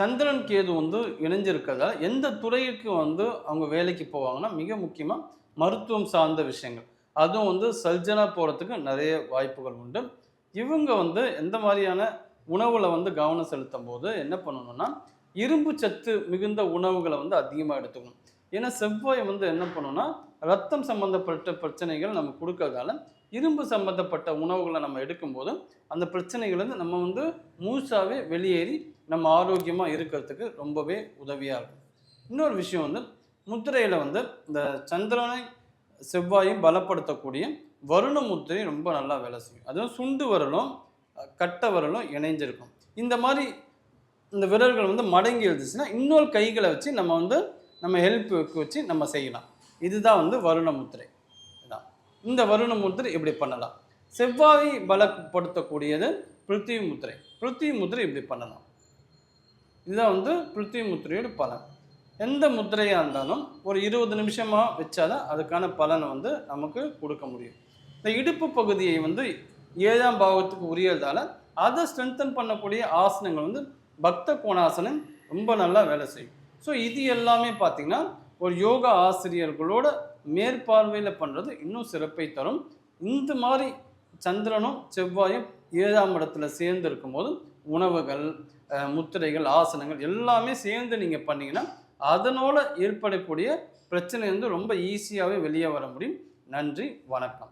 சந்திரன் கேது வந்து இணைஞ்சிருக்கிறதால எந்த துறைக்கு வந்து அவங்க வேலைக்கு போவாங்கன்னா மிக முக்கியமாக மருத்துவம் சார்ந்த விஷயங்கள். அதுவும் வந்து சர்ஜனா போகிறதுக்கு நிறைய வாய்ப்புகள் உண்டு. இவங்க வந்து எந்த மாதிரியான உணவில் வந்து கவனம் செலுத்தும் போது என்ன பண்ணணும்னா இரும்பு சத்து மிகுந்த உணவுகளை வந்து அதிகமாக எடுத்துக்கணும். ஏன்னா செவ்வாய் வந்து என்ன பண்ணுன்னா ரத்தம் சம்மந்தப்பட்ட பிரச்சனைகள் நம்ம கொடுக்கறதால இரும்பு சம்மந்தப்பட்ட உணவுகளை நம்ம எடுக்கும்போது அந்த பிரச்சனைகள் வந்து நம்ம வந்து முழுசாவே வெளியேறி நம்ம ஆரோக்கியமாக இருக்கிறதுக்கு ரொம்பவே உதவியாக இருக்கும். இன்னொரு விஷயம் வந்து முத்திரையில் வந்து இந்த சந்திரனை செவ்வாயும் பலப்படுத்தக்கூடிய வருண முத்திரை ரொம்ப நல்லா வேலை செய்யும். அதுவும் சுண்டு வரலும் கட்ட கட்டை இணைஞ்சிருக்கும். இந்த மாதிரி இந்த விரல்கள் வந்து மடங்கி இருந்துச்சுன்னா இன்னொரு கைகளை வச்சு நம்ம வந்து நம்ம ஹெல்ப் வச்சு நம்ம செய்யலாம். இதுதான் வந்து வருண முத்திரை. இதான். இந்த வருண முத்திரை இப்படி பண்ணலாம். செவ்வாய் பலப்படுத்தக்கூடியது பிருத்திவி முத்திரை. பிருத்திவி முத்திரை இப்படி பண்ணலாம். இதுதான் வந்து பிருத்திவி முத்திரையோட பலன். எந்த முத்திரையாக இருந்தாலும் ஒரு இருபது நிமிஷமாக வச்சாதான் அதுக்கான பலனை வந்து நமக்கு கொடுக்க முடியும். இந்த இடுப்பு பகுதியை வந்து ஏழாம் பாவத்துக்கு உரியதால் அதை ஸ்ட்ரென்தன் பண்ணக்கூடிய ஆசனங்கள் வந்து பக்த கோணாசனம் ரொம்ப நல்லா வேலை செய்யும். ஸோ இது எல்லாமே பார்த்திங்கன்னா ஒரு யோகா ஆசிரியர்களோட மேற்பார்வையில் பண்ணுறது இன்னும் சிறப்பை தரும். இந்த மாதிரி சந்திரனும் செவ்வாயும் ஏழாம் இடத்துல சேர்ந்து இருக்கும்போது உணவுகள் முத்திரைகள் ஆசனங்கள் எல்லாமே சேர்ந்து நீங்கள் பண்ணீங்கன்னா அதனோட ஏற்படக்கூடிய பிரச்சனை வந்து ரொம்ப ஈஸியாகவே வெளியே வர முடியும். நன்றி வணக்கம்.